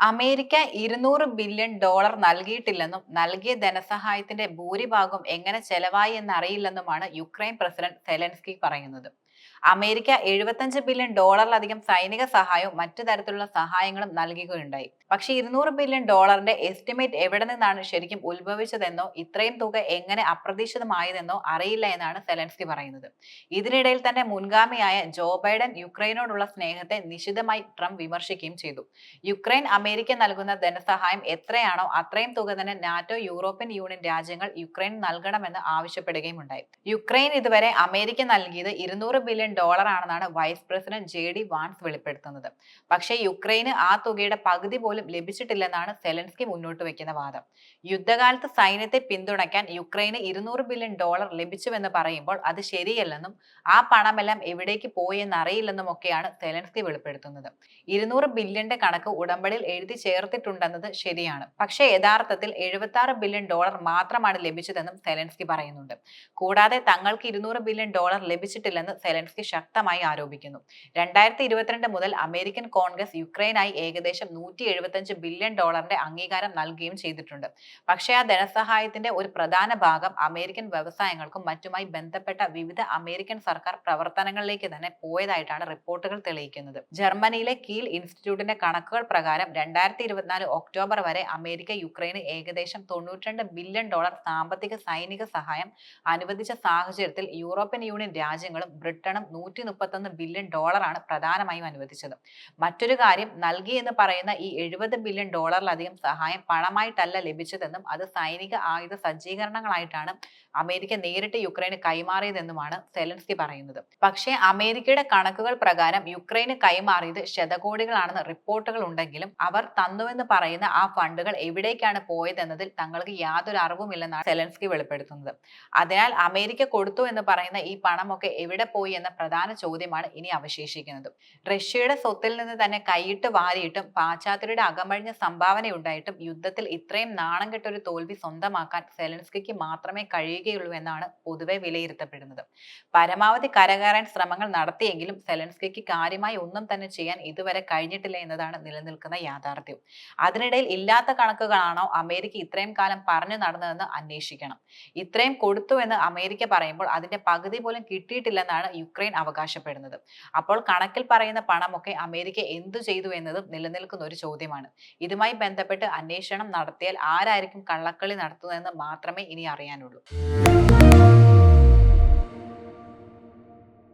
America ഇരുന്നൂറ് billion dollar നൽകിയിട്ടില്ലെന്നും നൽകിയ ധനസഹായത്തിന്റെ ഭൂരിഭാഗം എങ്ങനെ ചെലവായി എന്നറിയില്ലെന്നുമാണ് യുക്രൈൻ പ്രസിഡന്റ് സെലൻസ്കി പറയുന്നത്. അമേരിക്ക എഴുപത്തഞ്ച് ബില്യൺ ഡോളറിലധികം സൈനിക സഹായവും മറ്റു തരത്തിലുള്ള സഹായങ്ങളും നൽകുകയുണ്ടായി. പക്ഷേ ഇരുന്നൂറ് ബില്യൺ ഡോളറിന്റെ എസ്റ്റിമേറ്റ് എവിടെ നിന്നാണ് ശരിക്കും ഉത്ഭവിച്ചതെന്നോ ഇത്രയും തുക എങ്ങനെ അപ്രതീക്ഷിതമായതെന്നോ അറിയില്ല എന്നാണ് സെലൻസ്കി പറയുന്നത്. ഇതിനിടയിൽ തന്നെ മുൻഗാമിയായ ജോ ബൈഡൻ യുക്രൈനോടുള്ള സ്നേഹത്തെ നിശിതമായി ട്രംപ് വിമർശിക്കുകയും ചെയ്തു. യുക്രൈൻ അമേരിക്ക നൽകുന്ന ധനസഹായം എത്രയാണോ അത്രയും തുക തന്നെ നാറ്റോ യൂറോപ്യൻ യൂണിയൻ രാജ്യങ്ങൾ യുക്രൈൻ നൽകണമെന്ന് ആവശ്യപ്പെടുകയും ഉണ്ടായി. യുക്രൈൻ ഇതുവരെ അമേരിക്ക നൽകിയത് ഇരുന്നൂറ് ബില്യൺ ഡോളർ ആണെന്നാണ് vice president J D Vance വെളിപ്പെടുത്തുന്നത്. പക്ഷേ യുക്രൈന് ആ തുകയുടെ പകുതി പോലും ലഭിച്ചിട്ടില്ലെന്നാണ് സെലൻസ്കി മുന്നോട്ട് വയ്ക്കുന്ന വാദം. യുദ്ധകാലത്ത് സൈന്യത്തെ പിന്തുണയ്ക്കാൻ യുക്രൈന് ഇരുന്നൂറ് ബില്യൺ ഡോളർ ലഭിച്ചുവെന്ന് പറയുമ്പോൾ അത് ശരിയല്ലെന്നും ആ പണമെല്ലാം എവിടേക്ക് പോയി എന്നറിയില്ലെന്നും ഒക്കെയാണ് സെലൻസ്കി വെളിപ്പെടുത്തുന്നത്. ഇരുന്നൂറ് ബില്യന്റെ കണക്ക് ഉടമ്പടിയിൽ എഴുതി ചേർത്തിട്ടുണ്ടെന്നത് ശരിയാണ്. പക്ഷേ യഥാർത്ഥത്തിൽ എഴുപത്തി ബില്യൺ ഡോളർ മാത്രമാണ് ലഭിച്ചതെന്നും സെലൻസ്കി പറയുന്നുണ്ട്. കൂടാതെ തങ്ങൾക്ക് ഇരുന്നൂറ് ബില്യൺ ഡോളർ ലഭിച്ചിട്ടില്ലെന്ന് സെലൻസ്കി ശക്തമായി ആരോപിക്കുന്നു. രണ്ടായിരത്തി ഇരുപത്തിരണ്ട് മുതൽ അമേരിക്കൻ കോൺഗ്രസ് യുക്രൈനായി ഏകദേശം നൂറ്റി എഴുപത്തഞ്ച് ബില്യൺ ഡോളറിന്റെ അംഗീകാരം നൽകുകയും ചെയ്തിട്ടുണ്ട്. പക്ഷേ ആ ധനസഹായത്തിന്റെ ഒരു പ്രധാന ഭാഗം അമേരിക്കൻ വ്യവസായങ്ങൾക്കും മറ്റുമായി ബന്ധപ്പെട്ട വിവിധ അമേരിക്കൻ സർക്കാർ പ്രവർത്തനങ്ങളിലേക്ക് തന്നെ പോയതായിട്ടാണ് റിപ്പോർട്ടുകൾ തെളിയിക്കുന്നത്. ജർമ്മനിയിലെ കീൽ ഇൻസ്റ്റിറ്റ്യൂട്ടിന്റെ കണക്കുകൾ പ്രകാരം രണ്ടായിരത്തി ഇരുപത്തിനാല് ഒക്ടോബർ വരെ അമേരിക്ക യുക്രൈന് ഏകദേശം തൊണ്ണൂറ്റിരണ്ട് ബില്യൺ ഡോളർ സാമ്പത്തിക സൈനിക സഹായം അനുവദിച്ച സാഹചര്യത്തിൽ യൂറോപ്യൻ യൂണിയൻ രാജ്യങ്ങളും ബ്രിട്ടനും നൂറ്റി മുപ്പത്തൊന്ന് ബില്യൺ ഡോളറാണ് പ്രധാനമായും അനുവദിച്ചത്. മറ്റൊരു കാര്യം നൽകി എന്ന് പറയുന്ന ഈ എഴുപത് ബില്യൺ ഡോളറിലധികം സഹായം പണമായിട്ടല്ല ലഭിച്ചതെന്നും അത് സൈനിക ആയുധ സജ്ജീകരണങ്ങളായിട്ടാണ് അമേരിക്ക നേരിട്ട് യുക്രൈന് കൈമാറിയതെന്നുമാണ് സെലൻസ്കി പറയുന്നത്. പക്ഷേ അമേരിക്കയുടെ കണക്കുകൾ പ്രകാരം യുക്രൈന് കൈമാറിയത് ശതകോടികളാണെന്ന് റിപ്പോർട്ടുകൾ ഉണ്ടെങ്കിലും അവർ തന്നുവെന്ന് പറയുന്ന ആ ഫണ്ടുകൾ എവിടേക്കാണ് പോയതെന്നതിൽ തങ്ങൾക്ക് യാതൊരു അറിവുമില്ലെന്നാണ് സെലൻസ്കി വെളിപ്പെടുത്തുന്നത്. അതിനാൽ അമേരിക്ക കൊടുത്തു എന്ന് പറയുന്ന ഈ പണമൊക്കെ എവിടെ പോയി എന്ന പ്രധാന ചോദ്യമാണ് ഇനി അവശേഷിക്കുന്നത്. റഷ്യയുടെ സ്വത്തിൽ നിന്ന് തന്നെ കൈയിട്ട് വാരിയിട്ടും പാശ്ചാത്യരുടെ അകമഴിഞ്ഞ സംഭാവനയുണ്ടായിട്ടും യുദ്ധത്തിൽ ഇത്രയും നാണം കെട്ടൊരു തോൽവി സ്വന്തമാക്കാൻ സെലൻസ്കിക്ക് മാത്രമേ കഴിയുകയുള്ളൂ എന്നാണ് പൊതുവെ വിലയിരുത്തപ്പെടുന്നത്. പരമാവധി കരകയറാൻ ശ്രമങ്ങൾ നടത്തിയെങ്കിലും സെലൻസ്കിക്ക് കാര്യമായി ഒന്നും തന്നെ ചെയ്യാൻ ഇതുവരെ കഴിഞ്ഞിട്ടില്ല എന്നതാണ് നിലനിൽക്കുന്ന യാഥാർത്ഥ്യം. അതിനിടയിൽ ഇല്ലാത്ത കണക്കുകളാണോ അമേരിക്ക ഇത്രയും കാലം പറഞ്ഞു നടന്നതെന്ന് അന്വേഷിക്കണം. ഇത്രയും കൊടുത്തു എന്ന് അമേരിക്ക പറയുമ്പോൾ അതിന്റെ പകുതി പോലും കിട്ടിയിട്ടില്ലെന്നാണ് യുക്രൈൻ അവകാശപ്പെടുന്നത്. അപ്പോൾ കണക്കിൽ പറയുന്ന പണമൊക്കെ അമേരിക്ക എന്തു ചെയ്തു എന്നതും നിലനിൽക്കുന്ന ഒരു ചോദ്യമാണ്. ഇതുമായി ബന്ധപ്പെട്ട് അന്വേഷണം നടത്തിയാൽ ആരായിരിക്കും കള്ളക്കളി നടത്തുന്നതെന്ന് മാത്രമേ ഇനി അറിയാനുള്ളൂ.